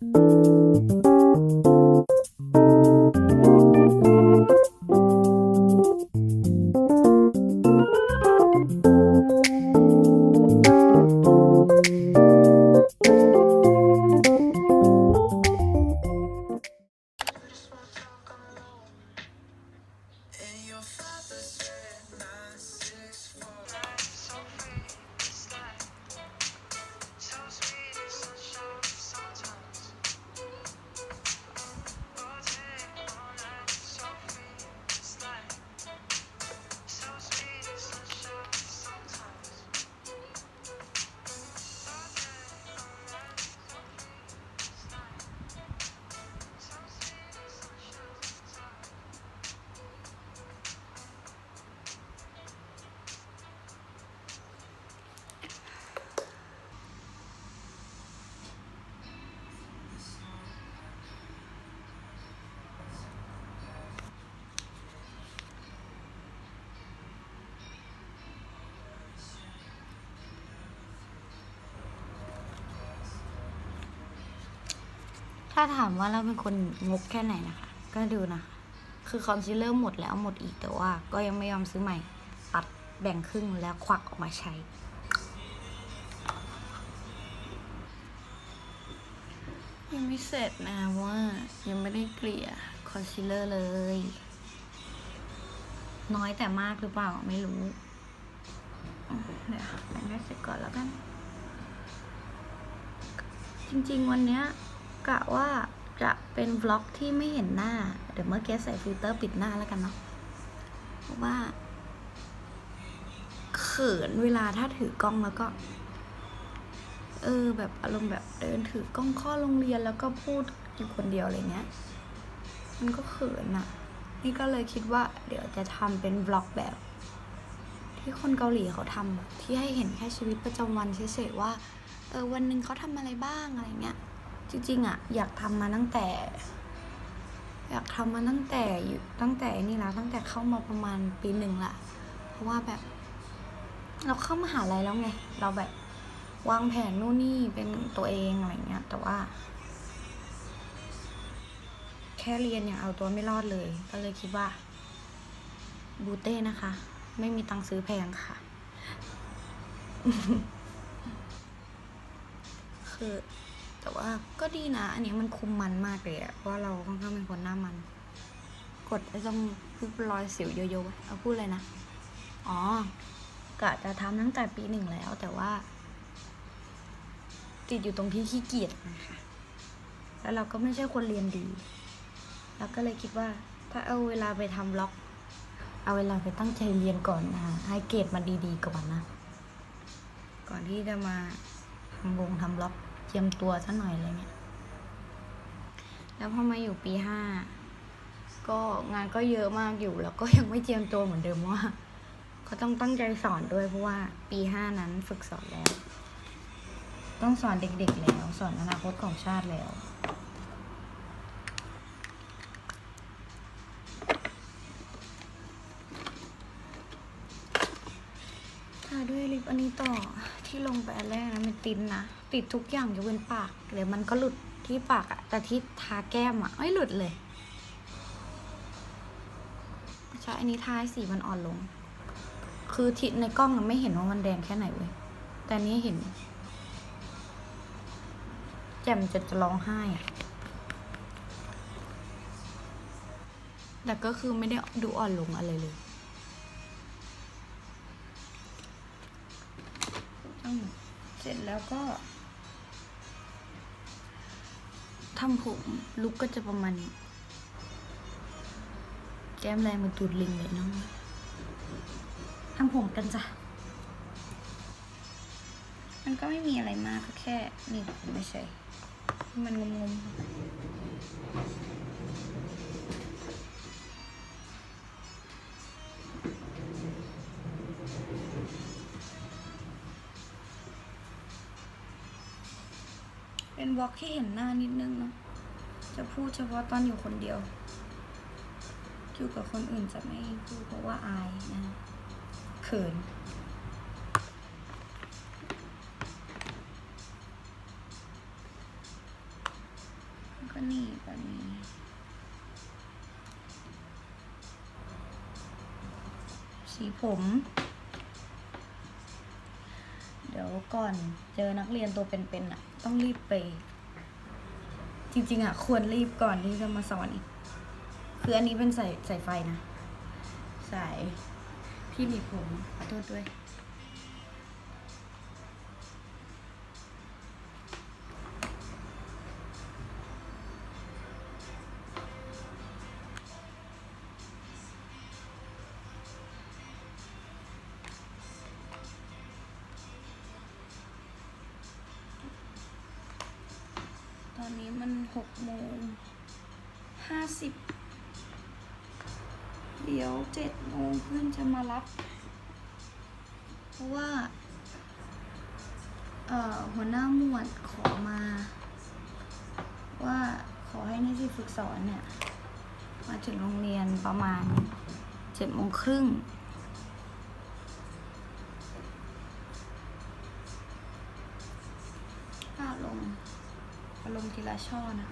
Música ถ้าถามว่าเราเป็นคนงกแค่ไหนนะคะ ก็ดูนะคะ คือคอนซีลเลอร์หมดแล้วหมดอีกแต่ว่า ก็ยังไม่ยอมซื้อใหม่ ตัดแบ่งครึ่งแล้วควักออกมาใช้ ยังไม่เสร็จนะว่ายังไม่ได้เกลี่ยคอนซีลเลอร์เลย น้อยแต่มากหรือเปล่าไม่รู้ เดี๋ยวแต่งให้เสร็จก่อนแล้วกัน จริง ๆ วันเนี้ย กะว่าจะเป็นวล็อกที่ไม่เห็นหน้า เดี๋ยวเมื่อกี้ใส่ฟิลเตอร์ปิดหน้าแล้วกันเนาะเพราะว่า เขินเวลาถ้าถือกล้องแล้วก็ เออ แบบอารมณ์แบบเดินถือกล้องข้อโรงเรียนแล้วก็พูดอยู่คนเดียวอะไรเงี้ย มันก็เขินอะนี่ก็เลยคิดว่า เดี๋ยวจะทำเป็นบล็อกแบบ ที่คนเกาหลีเขาทำที่ให้เห็นแค่ชีวิตประจำวันเฉยๆว่า เออวันหนึ่งเขาทำอะไรบ้างอะไรเงี้ย จริงๆอะอยากทำมาตั้งแต่ อยากทำมาตั้งแต่อยู่ตั้งแต่นี่ละตั้งแต่เข้ามาประมาณปีหนึ่งละเพราะว่าแบบ เราเข้ามหาลัยแล้วไง เราแบบวางแผนนู่นนี่เป็นตัวเองอะไรเงี้ย แต่ว่า แค่เรียนอย่างเอาตัวไม่รอดเลย ก็เลยคิดว่า บูเต้นะคะ ไม่มีตังค์ซื้อแพงค่ะ คือ แต่ว่าก็ดีนะ อันนี้มันคุมมันมากเลยอะเพราะว่าเราค่อนข้างเป็นคนหน้ามัน กดไอ้ตรงคือรอยสิวเยอะๆเอาพูดเลยนะ อ๋อกะจะทำตั้งแต่ปีหนึ่งแล้ว แต่ว่า ติดอยู่ตรงที่ขี้เกียจนะคะแล้วเราก็ไม่ใช่คนเรียนดีเราก็เลยคิดว่า ถ้าเอาเวลาไปทำล็อก เอาเวลาไปตั้งใจเรียนก่อนนะให้เกรดมันดีๆก่อนนะ ก่อนที่จะมาทำวงทำล็อก เตรียมตัวซะหน่อยอะไรเงี้ย แล้วพอมาอยู่ปีห้าก็งานก็เยอะมากอยู่ แล้วก็ยังไม่เตรียมตัวเหมือนเดิมว่าก็ต้องตั้งใจสอนด้วยเพราะว่าปีห้านั้นฝึกสอนแล้ว ต้องสอนเด็กๆแล้วสอนอนาคตของชาติแล้วทาด้วยลิปอันนี้ต่อ ที่ลงไปอันแรกนะมันติดนะ ติดทุกอย่างยกเว้นปากเลยวมันก็หลุดที่ปากอะแต่ที่ทาแก้มอะไม่หลุดเลยใช่อันนี้ทาสีมันอ่อนลง คือที่ในกล้องไม่เห็นว่ามันแดงแค่ไหนเว้ยแต่นี้เห็น แจ่มจนจะร้องไห้อะแต่ก็คือไม่ได้ดูอ่อนลงอะไรเลย เสร็จแล้วก็ทำผมลุกก็จะประมาณนี้ แก้มแรงเหมันตูดลิงเลยน้องทำผมกันจ้ะ มันก็ไม่มีอะไรมากก็แค่นี่ไม่ใช่ มันงมๆ เป็นวอล์กที่เห็นหน้านิดนึงเนาะจะพูดเฉพาะตอนอยู่คนเดียว อยู่กับคนอื่นจะไม่พูดเพราะว่าอายนะเขินนหนีบแบบนี้สีผม ดี๋ยวก่อนเจอนักเรียนตัวเป็นๆอะ ต้องรีบไป จริง ๆ อะ ควรรีบก่อนที่จะมาสอนอีก คืออันนี้เป็นสายสายไฟนะ สายที่หนีบผมขอโทษด้วย นี้มันหกโมงห้าสิบเดี๋ยวเจ็ดโมงเพื่อนจะมารับ เพราะว่า เอ่อ หัวหน้าหมวดขอมา ว่าขอให้นิสิตฝึกสอนเนี่ย มาถึงโรงเรียนประมาณเจ็ดโมงครึ่งอา รมณ์อารมณ์ทีละช่อนะ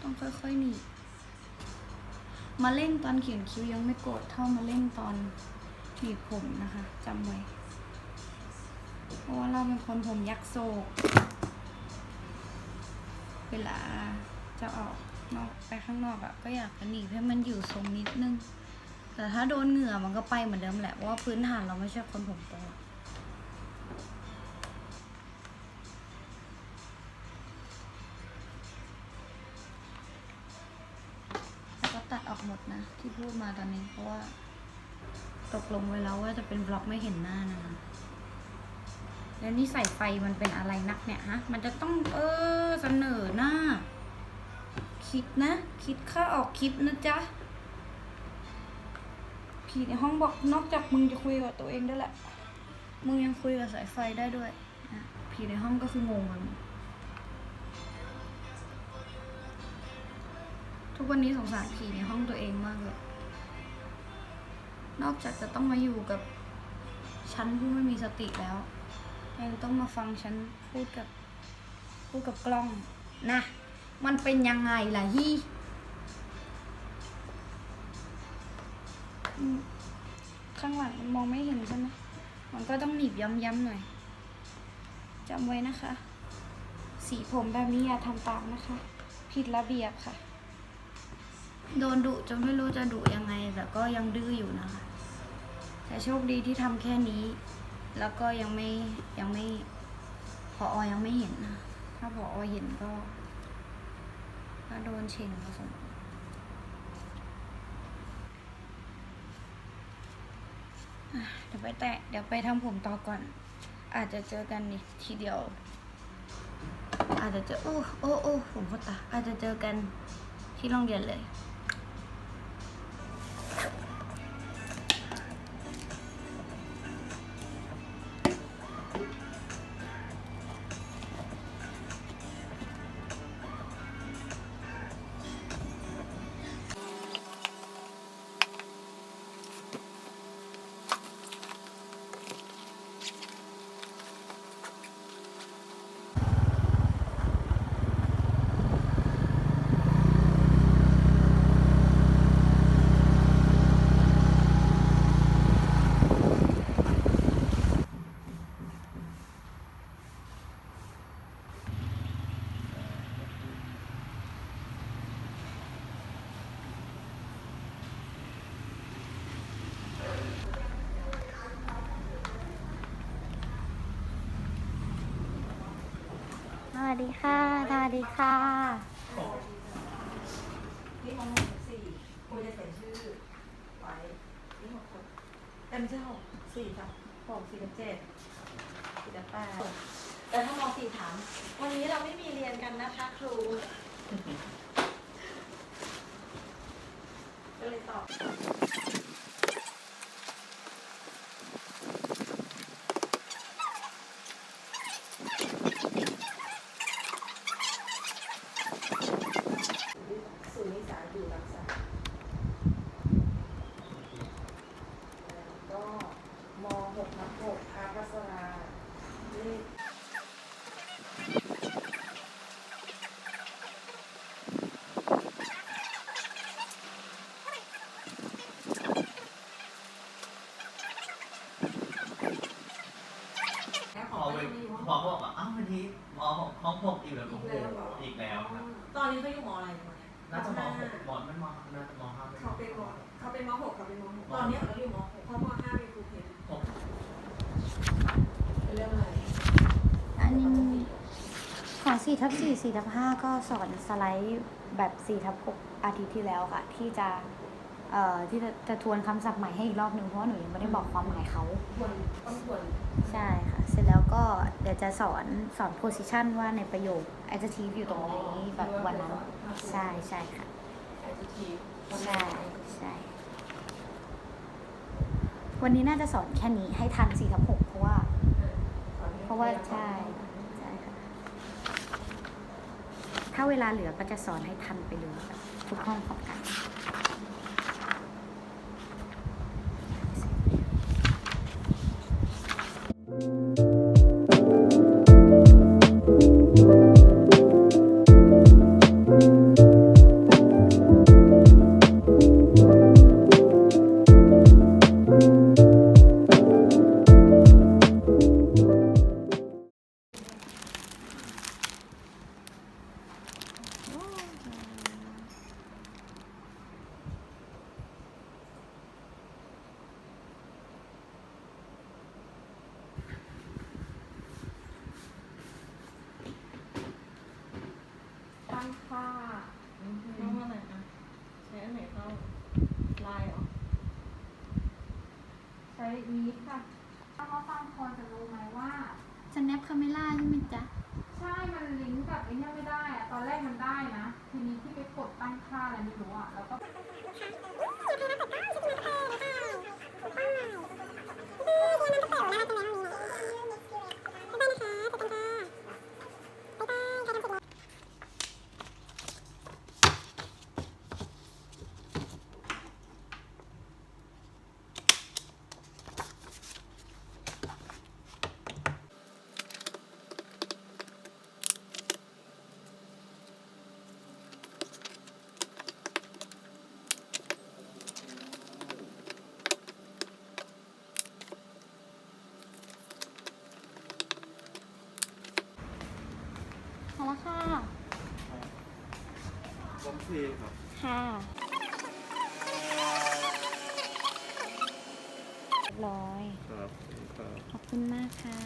ต้องค่อยๆหนีมาเล่นตอนเขียนคิ้วยังไม่โกรธเท่ามาเล่นตอนหนีบผมนะคะจำไว้เพราะว่าเราเป็นคนผมยักโศกเวลาจะออกนอกไปข้างนอกอะก็อยากจะหนีให้มันอยู่ทรงนิดนึง แต่ถ้าโดนเหงื่อมันก็ไปเหมือนเดิมแหละ เพราะว่าพื้นฐานเราไม่ใช่คนผมโต หมดนะ ที่พูดมาตอนนี้เพราะว่า ตกลงไว้แล้วว่าจะเป็นบล็อกไม่เห็นหน้านะคะแล้วนี่ใส่ไฟมันเป็นอะไรนักเนี่ยฮะ มันจะต้องเออเสนอหน้า คิดนะ คิดค่าออกคลิปนะจ๊ะพี่ในห้องบอกนอกจากมึงจะคุยกับตัวเองได้แหละ มึงยังคุยกับสายไฟได้ด้วยนะผีในห้องก็คืองงเล ทุกวันนี้สงสารผีในห้องตัวเองมากเลย นอกจากจะต้องมาอยู่กับฉันผู้ไม่มีสติแล้ว ยังต้องมาฟังฉันพูดกับพูดกับกล้องนะ มันเป็นยังไงล่ะยี่ข้างหลังมันมองไม่เห็นใช่ไหมมันก็ต้องหนีบย้ำๆหน่อยจำไว้นะคะ สีผมแบบนี้อย่าทำตามนะคะ ผิดระเบียบค่ะ โดนดุจนไม่รู้จะดุยังไง แต่ก็ยังดื้ออยู่นะคะ แต่โชคดีที่ทำแค่นี้ แล้วก็ยังไม่ยังไม่พออยังไม่เห็นนะถ้าพออเห็นก็ก็โดนเชงผสมเดี๋ยวไปแตะเดี๋ยวไปทำผมต่อก่อน อาจจะเจอกันอีกทีเดียว อาจจะเจอโอ้โอ้โอ้ผมก็ตาอาจจะเจอกันที่โรงเรียนเลย สวัสดีค่ะ นี่ของหกสี่คุยจะเขียนชื่อไว้นี่หกคนเต็มใช่หกสี่ครับหกสี่กับเจ็ดสี่กับแปดแต่ถ้ามสี่ถาม วันนี้เราไม่มีเรียนกันนะคะครูก็เลยตอบ ศูนย์นิสาอยู่รักษาแล้วก็ม6ทับ6อาพัสราเลข พอบอกว่าอ้าววันนี้มหกห้องหกอีกแล้วโอ้โหอีกแล้วครับ ตอนนี้เขาอยู่มอะไรอยู่เนี่ย น่าจะมห กมอนมันมน่าจะมห้าไม่เขาเป็นมเขาเป็นมหกเขาเป็นมหกตอนนี้เขาอยู่มหกเพราะมห้าเป็นครูเพชรหกเป็นเรื่องอะไรอันนี้ของ4ทับ4 4ทับ5ก็สอนสไลด์แบบ4ทับ6อาทิตย์ที่แล้วค่ะ ที่จะเอ่อที่จะจะทวนคำศัพท์ใหม่ให้อีกรอบหนึ่งเพราะว่าหนูยังไม่ได้บอกความหมายเขา ควรต้องควรใช่ค่ะ เสร็จแล้วก็เดี๋ยวจะสอนสอน position ว่าในประโยค adjective อยู่ตรงไหนแบบวันนั้น ใช่ใช่ค่ะ แอดทีใช่ใช่วันนี้น่าจะสอนแค่นี้ให้ทันสี่ทับ6เพราะว่า เพราะว่าใช่ใช่ค่ะถ้าเวลาเหลือก็จะสอนให้ทันไปเลยทุกห้องพร้อมกัน มีดค่ะถ้าเขาฟังคนจะรู้ไหมว่า snap camera ใช่ไหมจ๊ะ ใช่ มันลิงก์กับไอ้เนี่ยไม่ได้อะตอนแรกมันได้นะ ทีนี้ที่ไปกดตั้งค่าอะไรไม่รู้อะแล้วก็ มาแล้วค่ะ ผมเพครับ ค่ะเรียบร้อย ครับครับ ขอบคุณมากค่ะ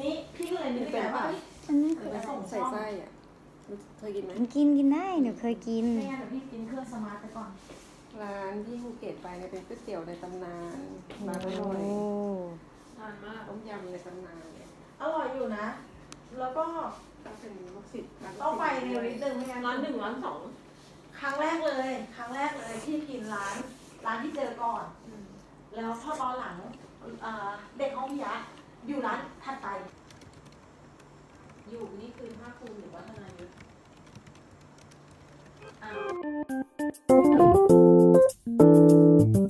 นี่พี่ก็เลยนึกในใจว่าเฮ้ยอันนี้คือไปส่งใส่ช่องไส้อะเคยกินไหมกินกินได้หนูเคยกินไม่งั้นเดี๋ยวพี่กินเครื่องสมาร์ทไปก่อน ร้านที่ภูเก็ตไปเนี่ยเป็นก๋วยเตี๋ยวในตำนานร้านอโอ้ร่อยทานมากต้มยำในตำนานเนี่ยอร่อยอยู่นะ แล้วก็ก็เป็นลูกศิษย์ร้านต้องไปเร็วนิดนึงไม่งั้นร้านหนึ่งร้านสอง ครั้งแรกเลย ครั้งแรกเลยที่กินร้านร้านที่เจอก่อน แล้วพอตอนหลังเอ่อเด็กห้องพิยะอยู่ร้านถัดไป อยู่นี่คือภาคภูมิหรือว่าธนายุทธอ่าเ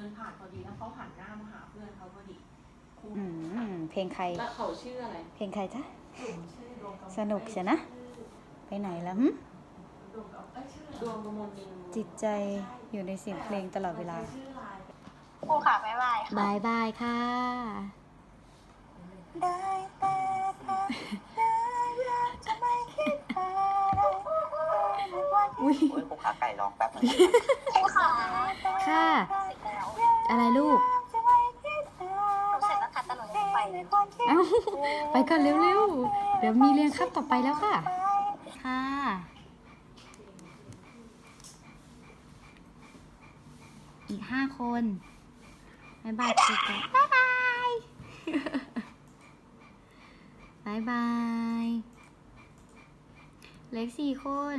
ดินผ่านพอดีแล้วเขาหันหน้ามาหาเพื่อนเขาพอดีครูอืมเพลงใคร แล้วเขาชื่ออะไรเพลงใครจ๊ะชื่อดวงกมลสนุกใช่นะ ไปไหนแล้วหึดวงกมลเอ้ยชื่อดวงกมลนินจิตใจอยู่ในเสียงเพลงตลอดเวลาชื่อไลน์บายบายค่ะอุ้ย โอ้ยผมขาไก่ลองแป๊บนึงค่ะ ก่อนเร็วๆ เดี๋ยวมีเรียนคับต่อไปแล้วค่ะ ค่ะอีกห้าคนบายบายคุยกันบายบายบายบายเล็กสี่คน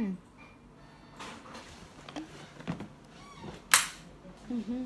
อื้อหือ